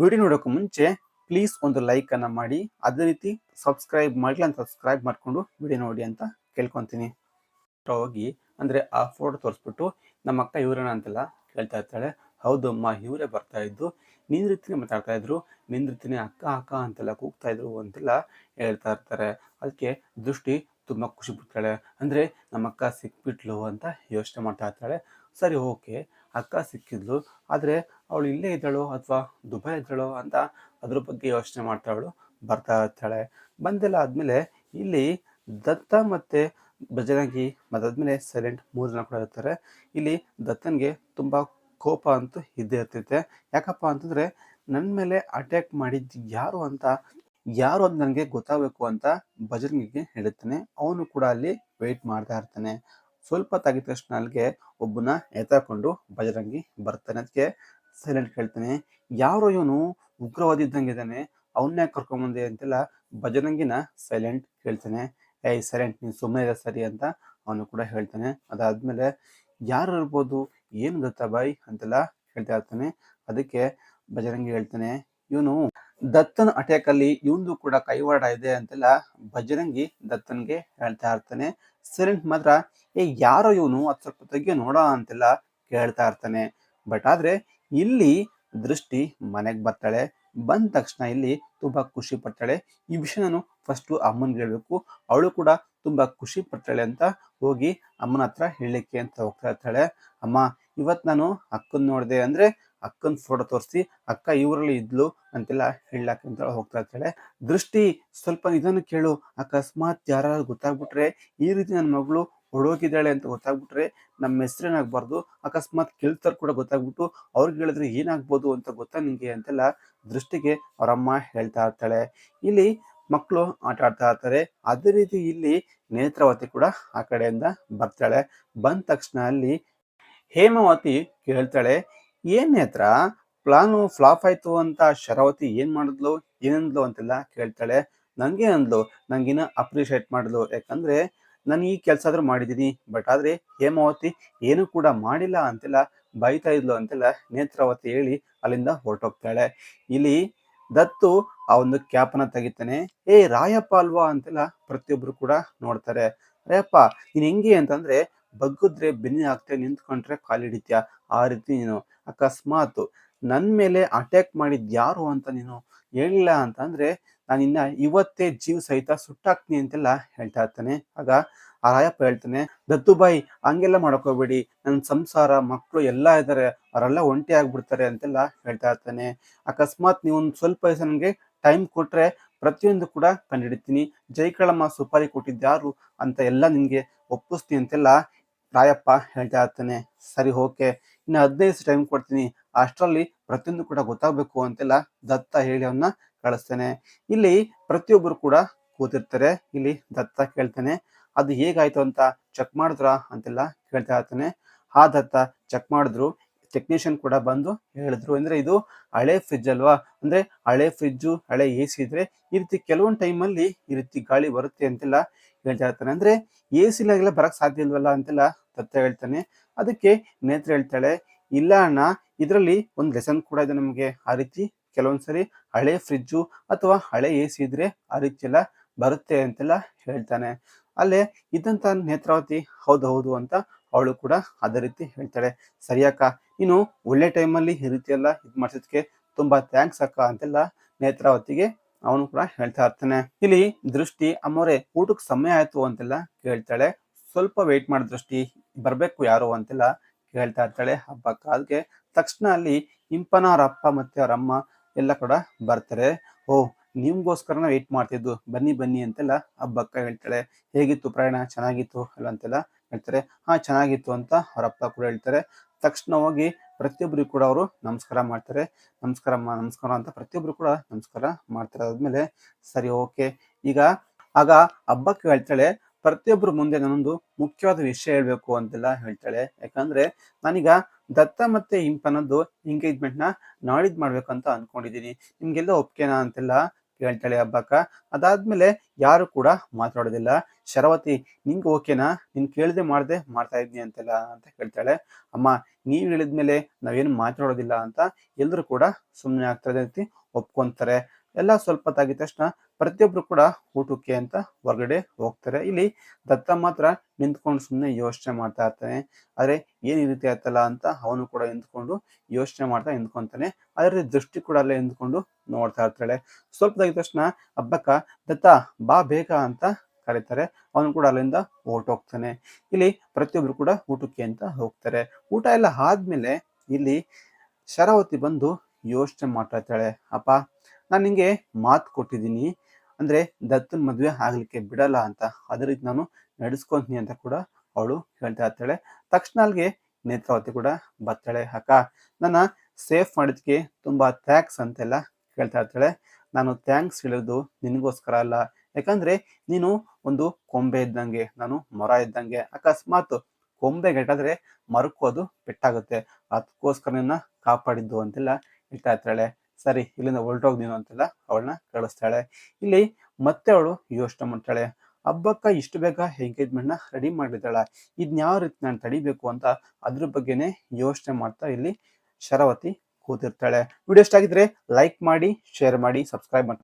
Video ನೋಡೋಕೆ ಮುಂಚೆ please ಒಂದು ಲೈಕ್ ಅನ್ನ ಮಾಡಿ. ಅದೇ ರೀತಿ ಸಬ್ಸ್ಕ್ರೈಬ್ ಮಾಡಿಲ್ಲ ಅಂತ ಸಬ್ಸ್ಕ್ರೈಬ್ ಮಾಡಿಕೊಂಡು ವಿಡಿಯೋ ನೋಡಿ ಅಂತ ಕೇಳ್ಕೊತೀನಿ. ಹೋಗಿ ಅಂದರೆ ಆ ಫೋಟೋ ತೋರಿಸ್ಬಿಟ್ಟು ನಮ್ಮ ಅಕ್ಕ ಇವರಣ ಅಂತೆಲ್ಲ ಕೇಳ್ತಾ ಇರ್ತಾಳೆ. ಹೌದು ಅಮ್ಮ, ಇವರೇ ಬರ್ತಾ ಇದ್ದು ನಿನ್ನ ರೀತಿನೇ ಮಾತಾಡ್ತಾ ಇದ್ರು ನಿನ್ನ ರೀತಿನೇ ಅಕ್ಕ ಅಕ್ಕ ಅಂತೆಲ್ಲ ಕೂಗ್ತಾ ಇದ್ರು ಅಂತೆಲ್ಲ ಹೇಳ್ತಾ ಇರ್ತಾರೆ. ಅದಕ್ಕೆ ದೃಷ್ಟಿ ತುಂಬಾ ಖುಷಿ ಪಡ್ತಾಳೆ. ಅಂದರೆ ನಮ್ಮ ಅಕ್ಕ ಸಿಕ್ಬಿಟ್ಲು ಅಂತ ಯೋಚನೆ ಮಾಡ್ತಾ ಇರ್ತಾಳೆ. ಸರಿ, ಓಕೆ. ಅಕ್ಕ ಸಿಕ್ಕಿದ್ಲು. ಆದರೆ ಅವಳು ಇಲ್ಲೇ ಇದ್ದಾಳು ಅಥವಾ ದುಬೈ ಇದ್ದಾಳು ಅಂತ ಅದ್ರ ಬಗ್ಗೆ ಯೋಚನೆ ಮಾಡ್ತಾವಳು ಬರ್ತಾ ಇರ್ತಾಳೆ. ಬಂದೆಲ್ಲ ಆದಮೇಲೆ ಇಲ್ಲಿ ದತ್ತ ಮತ್ತು ಭಜನಾಗಿ ಮತ್ತಾದ್ಮೇಲೆ ಸೈಲೆಂಟ್ ಮೂರು ಜನ ಕೂಡ ಇರ್ತಾರೆ. ಇಲ್ಲಿ ದತ್ತನಿಗೆ ತುಂಬ ಕೋಪ ಅಂತೂ ಇದ್ದೇ ಇರ್ತೈತೆ. ಯಾಕಪ್ಪ ಅಂತಂದರೆ ನನ್ನ ಮೇಲೆ ಅಟ್ಯಾಕ್ ಮಾಡಿದ್ದು ಯಾರು ಅಂತ ಯಾರು ಅದು ನನಗೆ ಗೊತ್ತಾಗಬೇಕು ಅಂತ ಭಜರಂಗಿಗೆ ಹೇಳುತ್ತಾನೆ. ಅವನು ಕೂಡ ಅಲ್ಲಿ ವೆಯ್ಟ್ ಮಾಡ್ತಾ ಇರ್ತಾನೆ. ಸ್ವಲ್ಪ ತಾಗಿದ ತಕ್ಷಣ ಅಲ್ಲಿಗೆ ಒಬ್ಬನ ಎತ್ತಾಕೊಂಡು ಬಜರಂಗಿ ಬರ್ತಾನೆ. ಅದಕ್ಕೆ ಸೈಲೆಂಟ್ ಕೇಳ್ತಾನೆ. ಯಾರು ಇವನು ಉಗ್ರವಾದಿ ಇದ್ದಂಗೆ ಇದ್ದಾನೆ. ಅವನ್ನೇ ಕರ್ಕೊಂಬಂದೆ ಅಂತೆಲ್ಲ ಭಜರಂಗಿನ ಸೈಲೆಂಟ್ ಕೇಳ್ತಾನೆ. ಏಯ್ ಸೈಲೆಂಟ್ ನೀನು ಸುಮ್ಮನೆ ಇದೆ ಸರಿ ಅಂತ ಅವನು ಕೂಡ ಹೇಳ್ತಾನೆ. ಅದಾದ್ಮೇಲೆ ಯಾರು ಇರ್ಬೋದು, ಏನು ಗೊತ್ತಾ ಬಾಯ್ ಅಂತೆಲ್ಲ ಹೇಳ್ತಾ ಇರ್ತಾನೆ. ಅದಕ್ಕೆ ಭಜರಂಗಿ ಹೇಳ್ತಾನೆ, ಇವನು ದತ್ತನ್ ಅಟ್ಯಾಕ್ ಅಲ್ಲಿ ಇವಂದು ಕೂಡ ಕೈವಾಡ ಇದೆ ಅಂತೆಲ್ಲ ಬಜರಂಗಿ ದತ್ತನ್ಗೆ ಹೇಳ್ತಾ ಇರ್ತಾನೆ. ಸೈಲೆಂಟ್ ಮಾತ್ರ, ಏ, ಯಾರೋ ಇವನು? ಅದ್ ಸ್ವಲ್ಪ ತೆಗಿಯೋ ನೋಡ ಅಂತೆಲ್ಲ ಕೇಳ್ತಾ ಇರ್ತಾನೆ. ಬಟ್ ಆದ್ರೆ ಇಲ್ಲಿ ದೃಷ್ಟಿ ಮನೆಗ್ ಬರ್ತಾಳೆ. ಬಂದ ತಕ್ಷಣ ಇಲ್ಲಿ ತುಂಬಾ ಖುಷಿ ಪಡ್ತಾಳೆ. ಈ ವಿಷಯ ನಾನು ಫಸ್ಟ್ ಅಮ್ಮನ್ಗೆ ಹೇಳ್ಬೇಕು. ಅವಳು ಕೂಡ ತುಂಬಾ ಖುಷಿ ಪಡ್ತಾಳೆ ಅಂತ ಹೋಗಿ ಅಮ್ಮನ ಹತ್ರ ಹೇಳಲಿಕ್ಕೆ ಅಂತ ಹೋಗ್ತಾ ಇರ್ತಾಳೆ. ಅಮ್ಮ, ಇವತ್ ನಾನು ಅಕ್ಕನ್ ನೋಡ್ದೆ ಅಂದ್ರೆ ಅಕ್ಕನ್ ಫೋಟೋ ತೋರಿಸಿ, ಅಕ್ಕ, ಇವರಲ್ಲಿ ಇದ್ಲು ಅಂತೆಲ್ಲ ಹೇಳಕ್ಕೆ ಅಂತ ಹೋಗ್ತಾ ಇರ್ತಾಳೆ. ದೃಷ್ಟಿ, ಸ್ವಲ್ಪ ಇದನ್ನು ಕೇಳು. ಅಕಸ್ಮಾತ್ ಯಾರಾದ್ರೂ ಗೊತ್ತಾಗ್ಬಿಟ್ರೆ, ಈ ರೀತಿ ನನ್ನ ಮಗಳು ಹೊಡೋಗಿದ್ದಾಳೆ ಅಂತ ಗೊತ್ತಾಗ್ಬಿಟ್ರೆ ನಮ್ಮ ಹೆಸರೇನಾಗಬಾರ್ದು ಅಕಸ್ಮಾತ್ ಕೇಳ್ತಾರ ಕೂಡ ಗೊತ್ತಾಗ್ಬಿಟ್ಟು, ಅವ್ರಿಗೆ ಹೇಳಿದ್ರೆ ಏನಾಗ್ಬೋದು ಅಂತ ಗೊತ್ತಾ ನಿಮಗೆ ಅಂತೆಲ್ಲ ದೃಷ್ಟಿಗೆ ಅವರಮ್ಮ ಹೇಳ್ತಾ ಇರ್ತಾಳೆ. ಇಲ್ಲಿ ಮಕ್ಕಳು ಆಟ ಆಡ್ತಾ ಇರ್ತಾರೆ. ಅದೇ ರೀತಿ ಇಲ್ಲಿ ನೇತ್ರಾವತಿ ಕೂಡ ಆ ಕಡೆಯಿಂದ ಬರ್ತಾಳೆ. ಬಂದ ತಕ್ಷಣ ಅಲ್ಲಿ ಹೇಮಾವತಿ ಕೇಳ್ತಾಳೆ. ಏನ್ ನೇತ್ರ ಪ್ಲಾನು ಫ್ಲಾಪ್ ಆಯ್ತು ಅಂತ ಶರಾವತಿ ಏನ್ ಮಾಡಿದ್ಲು ಏನಂದ್ಲು ಅಂತೆಲ್ಲ ಕೇಳ್ತಾಳೆ. ನಂಗೆ ಅಂದ್ಲು ನಂಗಿನ ಅಪ್ರಿಷಿಯೇಟ್ ಮಾಡಿದ್ಲು. ಯಾಕಂದ್ರೆ ನಾನು ಈ ಕೆಲಸ ಆದ್ರೂ ಮಾಡಿದ್ದೀನಿ ಬಟ್ ಆದ್ರೆ ಹೇಮಾವತಿ ಏನು ಕೂಡ ಮಾಡಿಲ್ಲ ಅಂತೆಲ್ಲ ಬೈತಾ ಇದ್ಲು ಅಂತೆಲ್ಲ ನೇತ್ರಾವತಿ ಹೇಳಿ ಅಲ್ಲಿಂದ ಹೊರಟೋಗ್ತಾಳೆ. ಇಲ್ಲಿ ದತ್ತು ಆ ಒಂದು ಕ್ಯಾಪನ್ನ ತೆಗಿತಾನೆ. ಏ ರಾಯಪ್ಪ ಅಲ್ವಾ? ಅಂತೆಲ್ಲ ಪ್ರತಿಯೊಬ್ರು ಕೂಡ ನೋಡ್ತಾರೆ. ರಾಯಪ್ಪ, ನೀನ್ ಹೆಂಗೆ? ಅಂತಂದ್ರೆ ಬಗ್ಗಿದ್ರೆ ಬೆನ್ನಿ ಆಗ್ತೇ ನಿಂತ್ಕೊಂಡ್ರೆ ಕಾಲಿಡಿತ್ಯಾ ಆ ರೀತಿ ನೀನು. ಅಕಸ್ಮಾತ್ ನನ್ನ ಮೇಲೆ ಅಟ್ಯಾಕ್ ಮಾಡಿದ್ ಯಾರು ಅಂತ ನೀನು ಹೇಳಿಲ್ಲ ಅಂತಂದ್ರೆ ನಾನಿನ್ನ ಇವತ್ತೇ ಜೀವ ಸಹಿತ ಸುಟ್ಟಾಕ್ತೀನಿ ಅಂತೆಲ್ಲ ಹೇಳ್ತಾ ಇರ್ತಾನೆ. ಆಗ ಆ ರಾಯಪ್ಪ ಹೇಳ್ತಾನೆ ದತ್ತುಬಾಯಿ ಹಂಗೆಲ್ಲ ಮಾಡ್ಕೋಬೇಡಿ. ನನ್ನ ಸಂಸಾರ ಮಕ್ಕಳು ಎಲ್ಲ ಇದ್ದಾರೆ ಅವರೆಲ್ಲ ಒಂಟಿ ಆಗ್ಬಿಡ್ತಾರೆ ಅಂತೆಲ್ಲ ಹೇಳ್ತಾ ಇರ್ತಾನೆ. ಅಕಸ್ಮಾತ್ ನೀವು ಒಂದು ಸ್ವಲ್ಪ ದಿವಸ ನನಗೆ ಟೈಮ್ ಕೊಟ್ರೆ ಪ್ರತಿಯೊಂದು ಕೂಡ ಕಂಡುಹಿಡಿತೀನಿ. ಜೈಕಳಮ್ಮ ಸುಪಾರಿ ಕೊಟ್ಟಿದ್ಯಾರು ಅಂತ ಎಲ್ಲ ನಿಮಗೆ ಒಪ್ಪಿಸ್ತೀನಿ ಅಂತೆಲ್ಲ ರಾಯಪ್ಪ ಹೇಳ್ತಾ ಇರ್ತಾನೆ, ಸರಿ, ಓಕೆ. ಇನ್ನು ಹದಿನೈದು ಟೈಮ್ ಕೊಡ್ತೀನಿ. ಅಷ್ಟರಲ್ಲಿ ಪ್ರತಿಯೊಂದು ಕೂಡ ಗೊತ್ತಾಗಬೇಕು ಅಂತೆಲ್ಲ ದತ್ತ ಹೇಳಿ ಅವನ್ನ ಕಳಿಸ್ತಾನೆ. ಇಲ್ಲಿ ಪ್ರತಿಯೊಬ್ಬರು ಕೂಡ ಕೂತಿರ್ತಾರೆ. ಇಲ್ಲಿ ದತ್ತ ಕೇಳ್ತಾನೆ, ಅದು ಹೇಗಾಯ್ತು ಅಂತ ಚೆಕ್ ಮಾಡಿದ್ರ? ಅಂತೆಲ್ಲ ಕೇಳ್ತಾ ಇರ್ತಾನೆ. ಆ ದತ್ತ ಚೆಕ್ ಮಾಡಿದ್ರು. ಟೆಕ್ನಿಷಿಯನ್ ಕೂಡ ಬಂದು ಹೇಳಿದ್ರು. ಅಂದ್ರೆ ಇದು ಹಳೆ ಫ್ರಿಜ್ ಅಲ್ವಾ? ಅಂದ್ರೆ ಹಳೆ ಫ್ರಿಜ್ಜು ಹಳೆ ಎ ಸಿ ಇದ್ರೆ ಈ ರೀತಿ ಕೆಲವೊಂದು ಟೈಮಲ್ಲಿ ಈ ರೀತಿ ಗಾಳಿ ಬರುತ್ತೆ ಅಂತೆಲ್ಲ ಹೇಳ್ತಾ ಇರ್ತಾನೆ. ಅಂದ್ರೆ ಎ ಸಿಲಾಗೆಲ್ಲ ಬರಕ್ ಸಾಧ್ಯ ಇಲ್ವಲ್ಲ ಅಂತೆಲ್ಲ ದತ್ತ ಹೇಳ್ತಾನೆ. ಅದಕ್ಕೆ ನೇತ್ರ ಹೇಳ್ತಾಳೆ, ಇಲ್ಲ ಅಣ್ಣ, ಇದರಲ್ಲಿ ಒಂದು ಲೆಸನ್ ಕೂಡ ಇದೆ ನಮಗೆ. ಆ ರೀತಿ ಕೆಲವೊಂದ್ಸರಿ ಹಳೆ ಫ್ರಿಜ್ಜು ಅಥವಾ ಹಳೆ ಎ ಸಿ ಇದ್ರೆ ಆ ರೀತಿ ಎಲ್ಲ ಬರುತ್ತೆ ಅಂತೆಲ್ಲ ಹೇಳ್ತಾನೆ. ಅಲ್ಲೇ ಇದ್ದಂತ ನೇತ್ರಾವತಿ ಹೌದು ಹೌದು ಅಂತ ಅವಳು ಕೂಡ ಅದೇ ರೀತಿ ಹೇಳ್ತಾಳೆ. ಸರಿಯಕ್ಕ ಇನ್ನು ಒಳ್ಳೆ ಟೈಮಲ್ಲಿ ಈ ರೀತಿ ಎಲ್ಲ ಇದು ಮಾಡಿಸೋದಕ್ಕೆ ತುಂಬಾ ಥ್ಯಾಂಕ್ಸ್ ಅಕ್ಕ ಅಂತೆಲ್ಲ ನೇತ್ರಾವತಿಗೆ ಅವನು ಕೂಡ ಹೇಳ್ತಾ ಇರ್ತಾನೆ. ಇಲ್ಲಿ ದೃಷ್ಟಿ ಅಮ್ಮೋರೆ ಊಟಕ್ಕೆ ಸಮಯ ಆಯ್ತು ಅಂತೆಲ್ಲ ಕೇಳ್ತಾಳೆ. ಸ್ವಲ್ಪ ವೆಯ್ಟ್ ಮಾಡಿ ದೃಷ್ಟಿ ಬರಬೇಕು ಯಾರು ಅಂತೆಲ್ಲ ಕೇಳ್ತಾ ಇರ್ತಾಳೆ ಹಬ್ಬಕ್ಕೆ. ಅದಕ್ಕೆ ತಕ್ಷಣ ಅಲ್ಲಿ ಇಂಪನ, ಅವ್ರ ಅಪ್ಪ ಮತ್ತೆ ಅವ್ರ ಅಮ್ಮ ಎಲ್ಲ ಕೂಡ ಬರ್ತಾರೆ. ಓ, ನಿಮ್ಗೋಸ್ಕರನ ವೆಯ್ಟ್ ಮಾಡ್ತಿದ್ದು, ಬನ್ನಿ ಬನ್ನಿ ಅಂತೆಲ್ಲ ಹಬ್ಬಕ್ಕ ಹೇಳ್ತಾಳೆ. ಹೇಗಿತ್ತು ಪ್ರಯಾಣ, ಚೆನ್ನಾಗಿತ್ತು ಅಲ್ಲ ಅಂತೆಲ್ಲ ಹೇಳ್ತಾರೆ. ಹಾ, ಚೆನ್ನಾಗಿತ್ತು ಅಂತ ಅವ್ರ ಅಪ್ಪ ಕೂಡ ಹೇಳ್ತಾರೆ. ತಕ್ಷಣ ಹೋಗಿ ಪ್ರತಿಯೊಬ್ಬರಿಗೂ ಕೂಡ ಅವರು ನಮಸ್ಕಾರ ಮಾಡ್ತಾರೆ. ನಮಸ್ಕಾರ ಅಮ್ಮ ನಮಸ್ಕಾರ ಅಂತ ಪ್ರತಿಯೊಬ್ರು ಕೂಡ ನಮಸ್ಕಾರ ಮಾಡ್ತಾರೆ. ಆದ್ಮೇಲೆ ಸರಿ ಓಕೆ ಈಗ, ಆಗ ಹಬ್ಬಕ್ಕೆ ಹೇಳ್ತಾಳೆ ಪ್ರತಿಯೊಬ್ಬರು ಮುಂದೆ ನಾನೊಂದು ಮುಖ್ಯವಾದ ವಿಷಯ ಹೇಳ್ಬೇಕು ಅಂತೆಲ್ಲ ಹೇಳ್ತಾಳೆ. ಯಾಕಂದ್ರೆ ನಾನೀಗ ದತ್ತ ಮತ್ತೆ ಇಂಪನದ್ದು ಎಂಗೇಜ್ಮೆಂಟ್ನ ನಾಳಿದ್ ಮಾಡ್ಬೇಕಂತ ಅನ್ಕೊಂಡಿದೀನಿ. ನಿಮ್ಗೆಲ್ಲ ಒಪ್ಕೆನಾ ಅಂತೆಲ್ಲ ಹೇಳ್ತಾಳೆ ಹಬ್ಬಕ್ಕ. ಅದಾದ್ಮೇಲೆ ಯಾರು ಕೂಡ ಮಾತಾಡೋದಿಲ್ಲ. ಶರವತಿ, ನಿಂಗೆ ಓಕೆನಾ? ನೀನ್ ಕೇಳದೆ ಮಾಡ್ದೆ ಮಾಡ್ತಾ ಇದ್ನಿ ಅಂತೆಲ್ಲ ಅಂತ ಹೇಳ್ತಾಳೆ. ಅಮ್ಮ, ನೀವ್ ಹೇಳಿದ್ಮೇಲೆ ನಾವೇನು ಮಾತಾಡೋದಿಲ್ಲ ಅಂತ ಎಲ್ಲರೂ ಕೂಡ ಸುಮ್ಮನೆ ಆಗ್ತದೆ ರೀತಿ ಒಪ್ಕೊಂತಾರೆ. ಎಲ್ಲ ಸ್ವಲ್ಪ ತಾಗಿದ ತಕ್ಷಣ ಪ್ರತಿಯೊಬ್ರು ಕೂಡ ಊಟಕ್ಕೆ ಅಂತ ಹೊರಗಡೆ ಹೋಗ್ತಾರೆ. ಇಲ್ಲಿ ದತ್ತ ಮಾತ್ರ ನಿಂತ್ಕೊಂಡು ಸುಮ್ಮನೆ ಯೋಚನೆ ಮಾಡ್ತಾ ಇರ್ತಾನೆ. ಆದ್ರೆ ಏನ್ ಈ ರೀತಿ ಆಯ್ತಲ್ಲ ಅಂತ ಅವನು ಕೂಡ ನಿಂತ್ಕೊಂಡು ಯೋಚನೆ ಮಾಡ್ತಾ ನಿಂತ್ಕೊಂತಾನೆ. ಅದರ ದೃಷ್ಟಿ ಕೂಡ ಅಲ್ಲೇ ನಿಂತ್ಕೊಂಡು ನೋಡ್ತಾ ಇರ್ತಾಳೆ. ಸ್ವಲ್ಪ ತಾಗಿದ ತಕ್ಷಣ ಹಬ್ಬಕ್ಕ, ದತ್ತ ಬಾ ಬೇಗ ಅಂತ ಕರೀತಾರೆ. ಅವನು ಕೂಡ ಅಲ್ಲಿಂದ ಹೊರ್ಟೋಗ್ತಾನೆ. ಇಲ್ಲಿ ಪ್ರತಿಯೊಬ್ರು ಕೂಡ ಊಟಕ್ಕೆ ಅಂತ ಹೋಗ್ತಾರೆ. ಊಟ ಎಲ್ಲ ಆದ್ಮೇಲೆ ಇಲ್ಲಿ ಶರಾವತಿ ಬಂದು ಯೋಚನೆ ಮಾಡ್ತಾ ಇರ್ತಾಳೆ. ಅಪ್ಪ ನಾನು ನಿಮಗೆ ಮಾತು ಕೊಟ್ಟಿದ್ದೀನಿ. ಅಂದ್ರೆ ದತ್ತನ ಮದುವೆ ಆಗಲಿಕ್ಕೆ ಬಿಡಲ್ಲ ಅಂತ. ಅದರಿಂದ ನಾನು ನಡೆಸ್ಕೊಂತೀನಿ ಅಂತ ಕೂಡ ಅವಳು ಹೇಳ್ತಾ ಇರ್ತಾಳೆ. ತಕ್ಷಣ ಅಲ್ಲಿಗೆ ನೇತ್ರಾವತಿ ಕೂಡ ಬರ್ತಾಳೆ. ಅಕ್ಕ, ನನ್ನ ಸೇಫ್ ಮಾಡಿದ್ಕೆ ತುಂಬಾ ಥ್ಯಾಂಕ್ಸ್ ಅಂತೆಲ್ಲ ಹೇಳ್ತಾ ಇರ್ತಾಳೆ. ನಾನು ಥ್ಯಾಂಕ್ಸ್ ಹೇಳೋದು ನಿನಗೋಸ್ಕರ ಅಲ್ಲ. ಯಾಕಂದ್ರೆ ನೀನು ಒಂದು ಕೊಂಬೆ ಇದ್ದಂಗೆ, ನಾನು ಮೊರ ಇದ್ದಂಗೆ. ಅಕಸ್ಮಾತ್ ಕೊಂಬೆ ಗೆಟಾದ್ರೆ ಮರಕ್ಕೂ ಪೆಟ್ಟಾಗುತ್ತೆ ಅದಕ್ಕೋಸ್ಕರ ನಿನ್ನ ಕಾಪಾಡಿದ್ದು ಅಂತೆಲ್ಲ ಹೇಳ್ತಾ ಇರ್ತಾಳೆ. ಸರಿ, ಇಲ್ಲಿಂದ ಹೊರಟೋಗ್ ನೀನು ಅಂತೆಲ್ಲ. ಅವಳನ್ನ ಕಳಿಸ್ತಾಳೆ. ಇಲ್ಲಿ ಮತ್ತೆ ಅವಳು ಯೋಚನೆ ಮಾಡ್ತಾಳೆ. ಹಬ್ಬಕ್ಕ ಇಷ್ಟು ಬೇಗ ಎಂಗೇಜ್ಮೆಂಟ್ನ ರೆಡಿ ಮಾಡಿದ್ದಾಳ ಇದನ್ನ ಯಾವ ರೀತಿ ನಾನು ತಡಿಬೇಕು ಅಂತ ಅದ್ರ ಬಗ್ಗೆನೇ ಯೋಚನೆ ಮಾಡ್ತಾ ಇಲ್ಲಿ ಶರಾವತಿ ಕೂತಿರ್ತಾಳೆ. ವಿಡಿಯೋ ಇಷ್ಟ ಆಗಿದ್ರೆ ಲೈಕ್ ಮಾಡಿ ಶೇರ್ ಮಾಡಿ ಸಬ್ಸ್ಕ್ರೈಬ್ ಮಾಡಿ